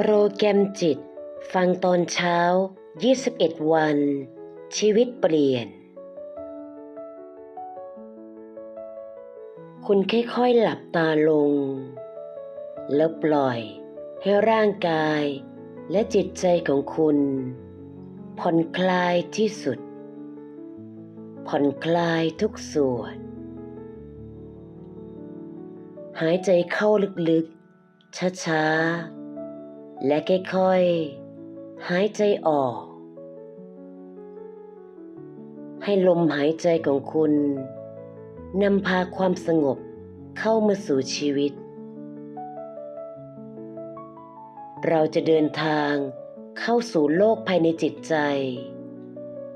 โปรแกรมจิต ฟังตอนเช้า 21 วัน ชีวิตเปลี่ยน คุณค่อยๆหลับตาลง แล้วปล่อยให้ร่างกายและจิตใจของคุณ ผ่อนคลายที่สุด ผ่อนคลายทุกส่วน หายใจเข้าลึกๆ ช้าๆ และค่อยๆหายใจออก ให้ลมหายใจของคุณนำพาความสงบเข้ามาสู่ชีวิต เราจะเดินทางเข้าสู่โลกภายในจิตใจ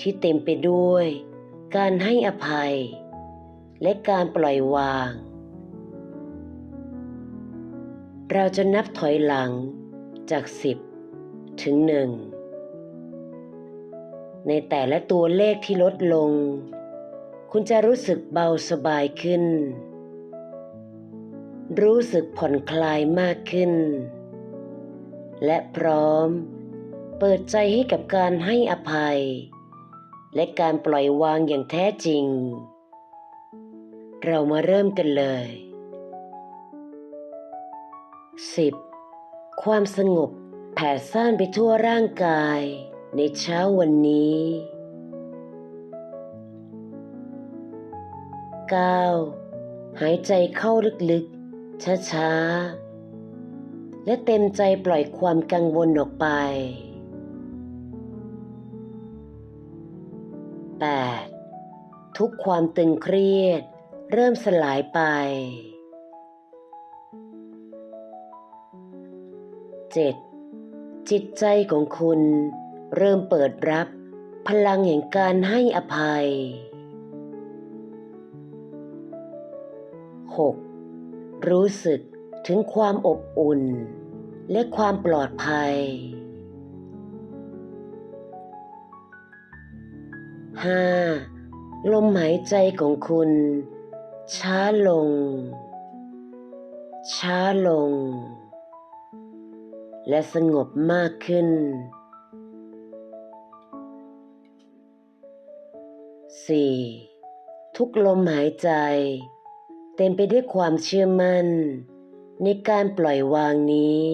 ที่เต็มไปด้วย การให้อภัย และการปล่อยวาง เราจะนับถอยหลัง จากสิบถึงหนึ่งในแต่ละตัวเลขที่ลดลง คุณจะรู้สึกเบาสบายขึ้น รู้สึกผ่อนคลายมากขึ้น และพร้อมเปิดใจให้กับการให้อภัย และการปล่อยวางอย่างแท้จริง เรามาเริ่มกันเลย 10. ความสงบแผ่ซ่านไปทั่วร่างกายในเช้าวันนี้ 9. หายใจเข้าลึกๆ ช้าๆ และเต็มใจปล่อยความกังวลออกไป 8. ทุกความตึงเครียดเริ่มสลายไป 7. จิตใจของคุณเริ่มเปิดรับพลังแห่งการให้อภัย 6. รู้สึกถึงความอบอุ่น และความปลอดภัย 5. ลมหายใจของคุณ ช้าลง ช้าลง และสงบมากขึ้น 4. ทุกลมหายใจ เต็มไปด้วยความเชื่อมั่น ในการปล่อยวางนี้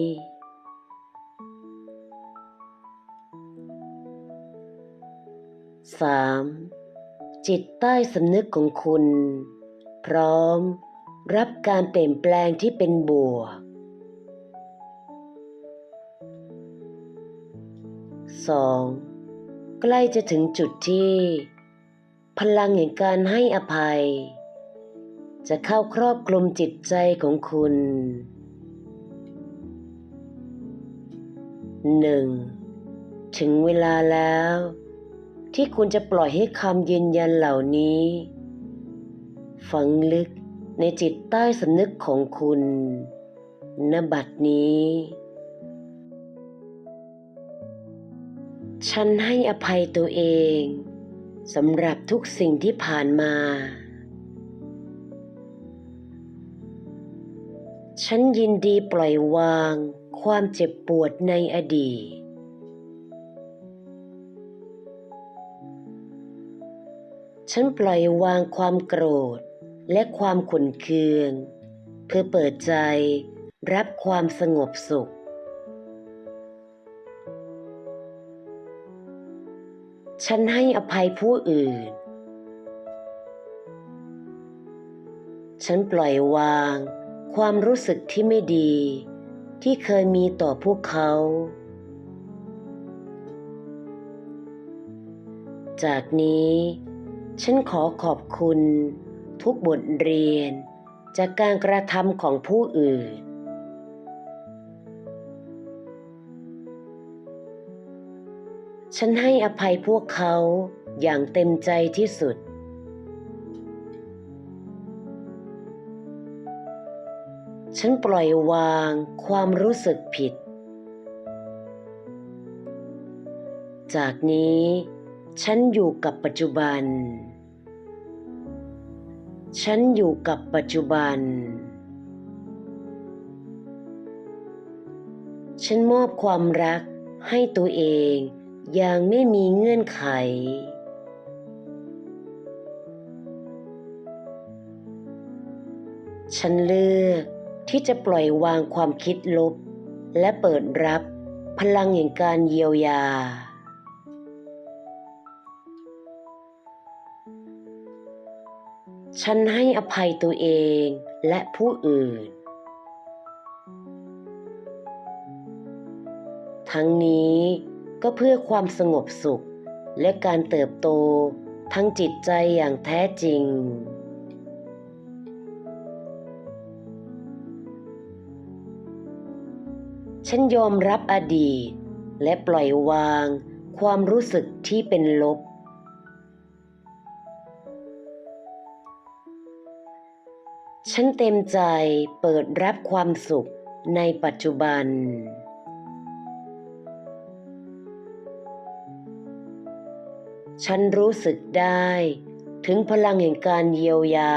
3. จิตใต้สำนึกของคุณ พร้อมรับการเปลี่ยนแปลงที่เป็นบวก 2. ใกล้จะถึงจุดที่ พลังแห่งการให้อภัย จะเข้าครอบคลุมจิตใจของคุณ 1. ถึงเวลาแล้ว ที่คุณจะปล่อยให้คำยืนยันเหล่านี้ ฝังลึกในจิตใต้สำนึกของคุณณบัดนี้ ฉันให้อภัยตัวเองสำหรับทุกสิ่งที่ผ่านมา ฉันยินดีปล่อยวางความเจ็บปวดในอดีต ฉันปล่อยวางความโกรธและความขุ่นเคือง เพื่อเปิดใจรับความสงบสุข ฉันให้อภัยผู้อื่น ฉันปล่อยวาง ความรู้สึกที่ไม่ดี ที่เคยมีต่อพวกเขา จากนี้ ฉันขอขอบคุณ ทุกบทเรียน จากการกระทำของผู้อื่น ฉันให้อภัยพวกเขาอย่างเต็มใจที่สุด ฉันปล่อยวางความรู้สึกผิด จากนี้ ฉันอยู่กับปัจจุบัน ฉันอยู่กับปัจจุบัน ฉันมอบความรักให้ตัวเอง อย่างไม่มีเงื่อนไข ฉันเลือกที่จะปล่อยวางความคิดลบ และเปิดรับพลังแห่งการเยียวยา ฉันให้อภัยตัวเองและผู้อื่น ทั้งนี้ ก็เพื่อความสงบสุข และการเติบโตทั้งจิตใจอย่างแท้จริง ฉันยอมรับอดีต และปล่อยวางความรู้สึกที่เป็นลบ ฉันเต็มใจเปิดรับความสุขในปัจจุบัน ฉันรู้สึกได้ถึงพลังแห่งการเยียวยา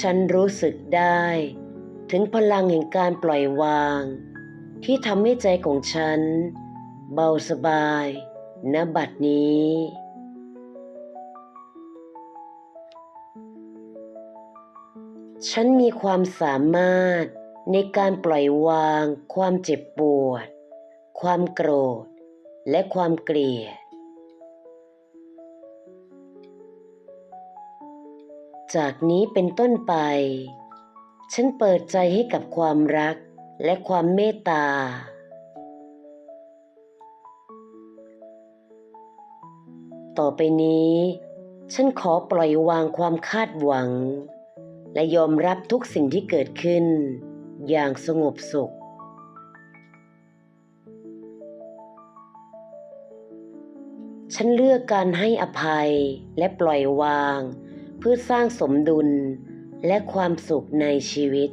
ฉันรู้สึกได้ถึงพลังแห่งการปล่อยวาง ที่ทำให้ใจของฉัน เบาสบายณบัดนี้ ฉันมีความสามารถในการปล่อยวางความเจ็บปวด ความโกรธ และความเกลียด จากนี้เป็นต้นไป ฉันเปิดใจให้กับความรักและความเมตตา ต่อไปนี้ ฉันขอปล่อยวางความคาดหวัง และยอมรับทุกสิ่งที่เกิดขึ้น อย่างสงบสุข ฉันเลือกการให้อภัยและปล่อยวาง เพื่อสร้างสมดุลและความสุขในชีวิต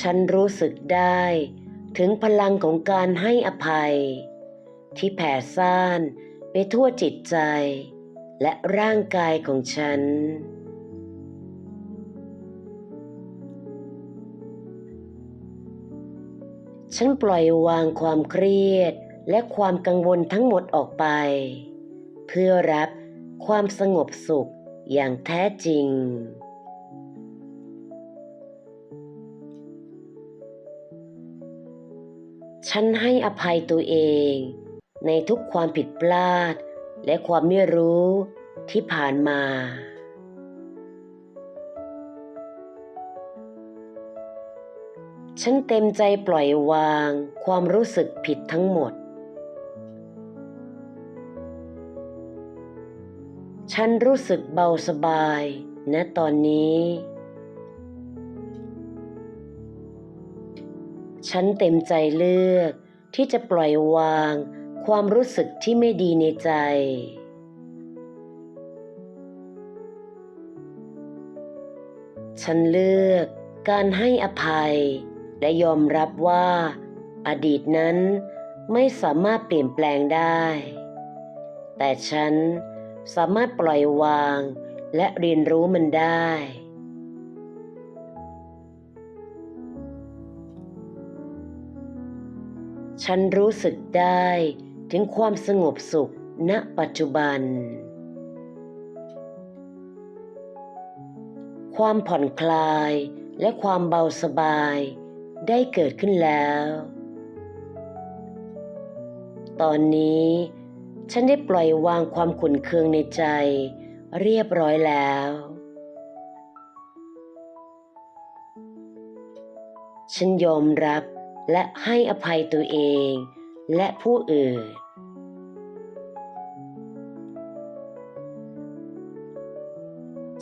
ฉันรู้สึกได้ถึงพลังของการให้อภัย ที่แผ่ซ่านไปทั่วจิตใจ และร่างกายของฉัน ฉันปล่อยวางความเครียดและความกังวลทั้งหมดออกไป เพื่อรับความสงบสุขอย่างแท้จริง ฉันให้อภัยตัวเอง ในทุกความผิดพลาด และความไม่รู้ที่ผ่านมา ฉันเต็มใจปล่อยวางความรู้สึกผิดทั้งหมด ฉันรู้สึกเบาสบายณตอนนี้ ฉันเต็มใจเลือกที่จะปล่อยวางความรู้สึกที่ไม่ดีในใจ ฉันเลือกการให้อภัย และยอมรับว่า อดีตนั้นไม่สามารถเปลี่ยนแปลงได้ แต่ฉันสามารถปล่อยวางและเรียนรู้มันได้ ฉันรู้สึกได้ถึงความสงบสุขณปัจจุบัน ความผ่อนคลายและความเบาสบาย ได้เกิดขึ้นแล้ว ตอนนี้ฉันได้ปล่อยวางความขุ่นเคืองในใจ เรียบร้อยแล้ว ฉันยอมรับและให้อภัยตัวเองและผู้อื่น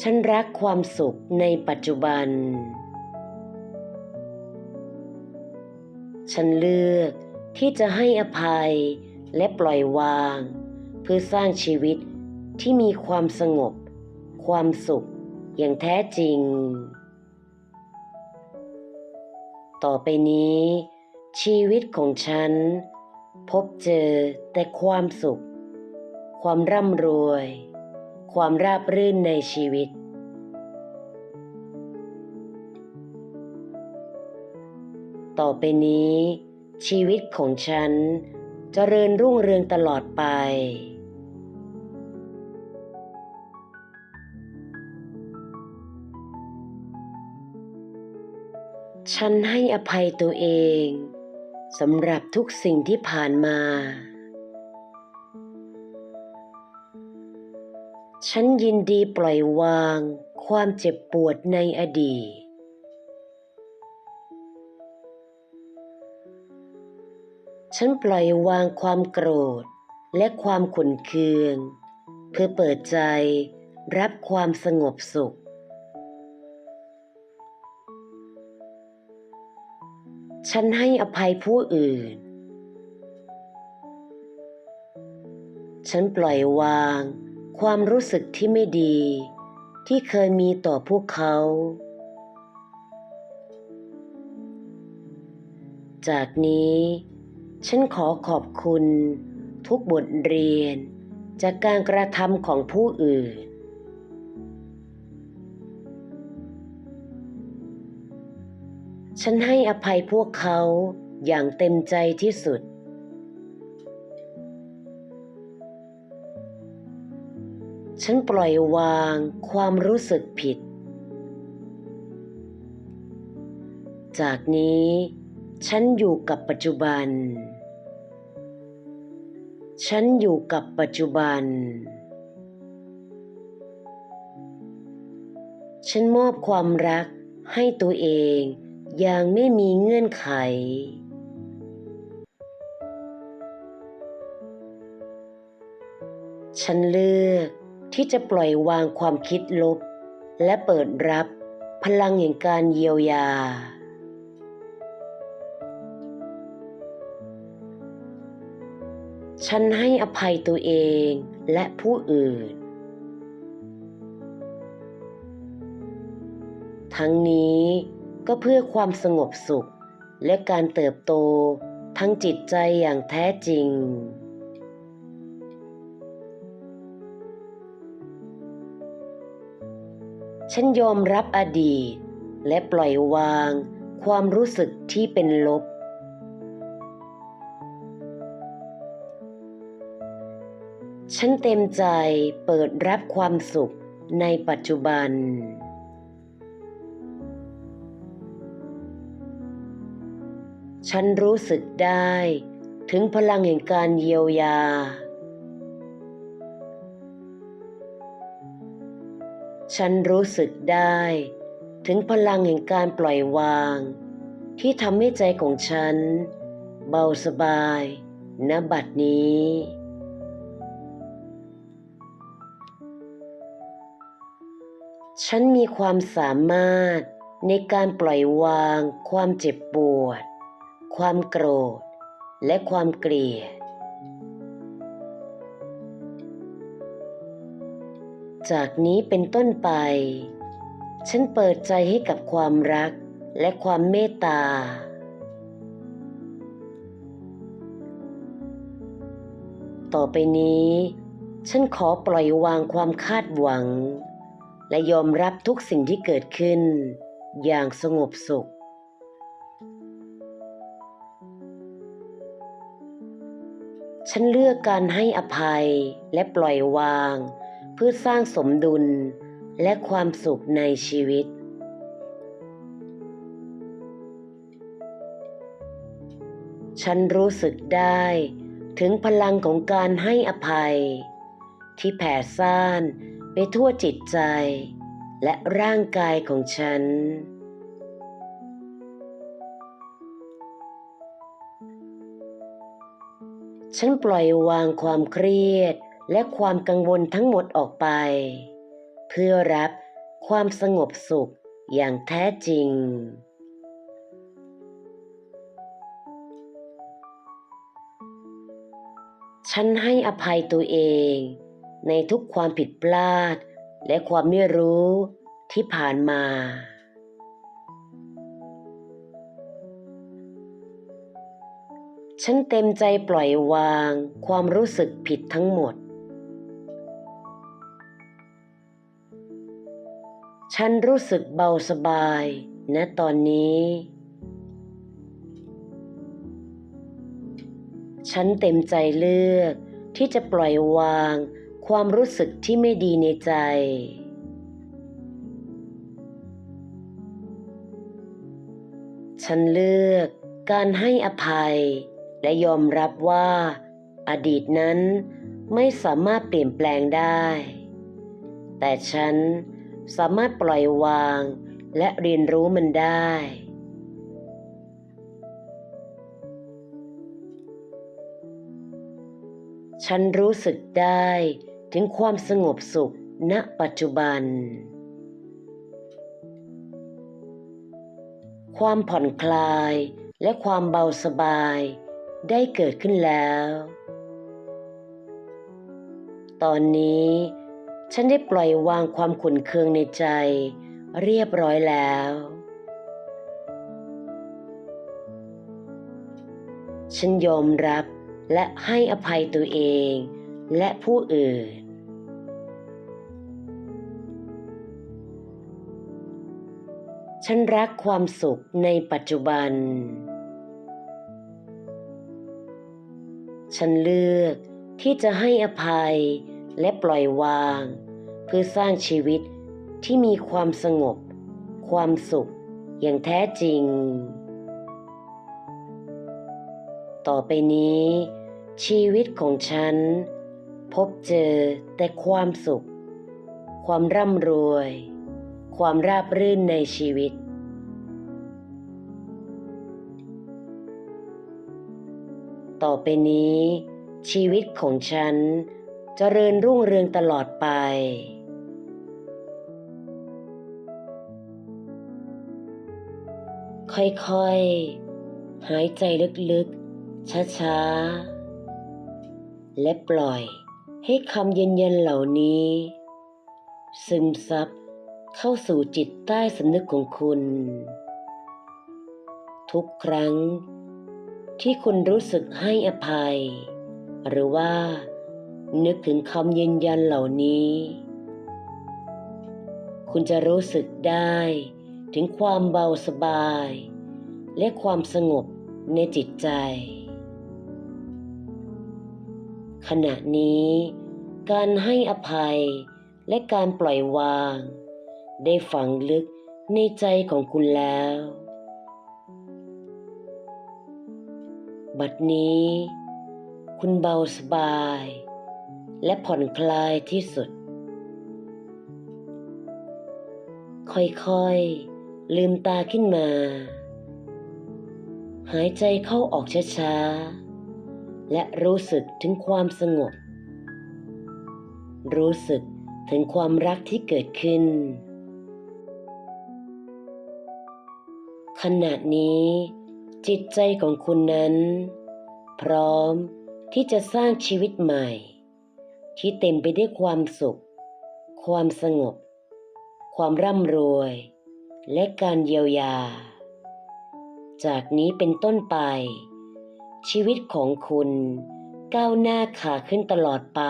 ฉันรักความสุขในปัจจุบัน ฉันเลือกที่จะให้อภัยและปล่อยวาง เพื่อสร้างชีวิตที่มีความสงบ ความสุขอย่างแท้จริง ต่อไปนี้ ชีวิตของฉัน พบเจอแต่ความสุข ความร่ำรวย ความราบรื่นในชีวิต ต่อไปนี้ ชีวิตของฉันจเจริญรุ่งเรืองตลอดไป ฉันให้อภัยตัวเองสำหรับทุกสิ่งที่ผ่านมา ฉันยินดีปล่อยวางความเจ็บปวดในอดีต ฉันปล่อยวางความโกรธและความขุ่นเคือง เพื่อเปิดใจรับความสงบสุข ฉันให้อภัยผู้อื่น ฉันปล่อยวางความรู้สึกที่ไม่ดี ที่เคยมีต่อพวกเขา จากนี้ ฉันขอขอบคุณ ทุกบทเรียน จากการกระทำของผู้อื่น ฉันให้อภัยพวกเขาอย่างเต็มใจที่สุด ฉันปล่อยวางความรู้สึกผิด จากนี้ฉันอยู่กับปัจจุบัน ฉันอยู่กับปัจจุบัน ฉันมอบความรักให้ตัวเองอย่างไม่มีเงื่อนไข ฉันเลือกที่จะปล่อยวางความคิดลบ และเปิดรับพลังแห่งการเยียวยา ฉันให้อภัยตัวเองและผู้อื่น ทั้งนี้ก็เพื่อความสงบสุขและการเติบโตทั้งจิตใจอย่างแท้จริง ฉันยอมรับอดีตและปล่อยวางความรู้สึกที่เป็นลบ ฉันเต็มใจเปิดรับความสุขในปัจจุบัน ฉันรู้สึกได้ถึงพลังแห่งการเยียวยา ฉันรู้สึกได้ถึงพลังแห่งการปล่อยวาง ที่ทำให้ใจของฉัน เบาสบายณบัดนี้ ฉันมีความสามารถในการปล่อยวาง ความเจ็บปวด ความโกรธ และความเกลียด จากนี้เป็นต้นไป ฉันเปิดใจให้กับความรักและความเมตตา ต่อไปนี้ ฉันขอปล่อยวางความคาดหวัง และยอมรับทุกสิ่งที่เกิดขึ้น อย่างสงบสุข ฉันเลือกการให้อภัยและปล่อยวาง เพื่อสร้างสมดุลและความสุขในชีวิต ฉันรู้สึกได้ถึงพลังของการให้อภัย ที่แผ่ซ่านไปทั่วจิตใจ และร่างกายของฉัน ฉันปล่อยวางความเครียดและความกังวลทั้งหมดออกไป เพื่อรับความสงบสุขอย่างแท้จริง ฉันให้อภัยตัวเอง ในทุกความผิดพลาด และความไม่รู้ที่ผ่านมา ฉันเต็มใจปล่อยวางความรู้สึกผิดทั้งหมด ฉันรู้สึกเบาสบายณตอนนี้ฉันเต็มใจเลือกที่จะปล่อยวาง ความรู้สึกที่ไม่ดีในใจ ฉันเลือกการให้อภัย และยอมรับว่า อดีตนั้นไม่สามารถเปลี่ยนแปลงได้ แต่ฉันสามารถปล่อยวางและเรียนรู้มันได้ ฉันรู้สึกได้ ถึงความสงบสุขณปัจจุบัน ความผ่อนคลายและความเบาสบายได้เกิดขึ้นแล้ว ตอนนี้ฉันได้ปล่อยวางความขุ่นเคืองในใจเรียบร้อยแล้ว ฉันยอมรับและให้อภัยตัวเอง และผู้อื่น ฉันรักความสุขในปัจจุบัน ฉันเลือกที่จะให้อภัยและปล่อยวาง เพื่อสร้างชีวิตที่มีความสงบ ความสุขอย่างแท้จริง ต่อไปนี้ ชีวิตของฉัน พบเจอแต่ความสุข ความร่ำรวย ความราบรื่นในชีวิต ต่อไปนี้ ชีวิตของฉันจเจริญรุ่งเรืองตลอดไป ค่อยๆ หายใจลึกๆ ช้าๆ และปล่อย ให้คำเย็นๆเหล่านี้ ซึมซับเข้าสู่จิตใต้สำนึกของคุณ ทุกครั้งที่คุณรู้สึกให้อภัย หรือว่า นึกถึงคำยืนยันเหล่านี้ คุณจะรู้สึกได้ถึงความเบาสบาย และความสงบในจิตใจ ขณะนี้ การให้อภัยและการปล่อยวาง ได้ฝังลึกในใจของคุณแล้ว บัดนี้ คุณเบาสบาย และผ่อนคลายที่สุด ค่อยๆ ลืมตาขึ้นมา หายใจเข้าออกช้าๆ และรู้สึกถึงความสงบ รู้สึกถึงความรักที่เกิดขึ้น ขณะนี้ จิตใจของคุณนั้น พร้อมที่จะสร้างชีวิตใหม่ ที่เต็มไปด้วยความสุข ความสงบ ความร่ำรวย และการเยียวยา จากนี้เป็นต้นไป ชีวิตของคุณก้าวหน้าขาขึ้นตลอดไป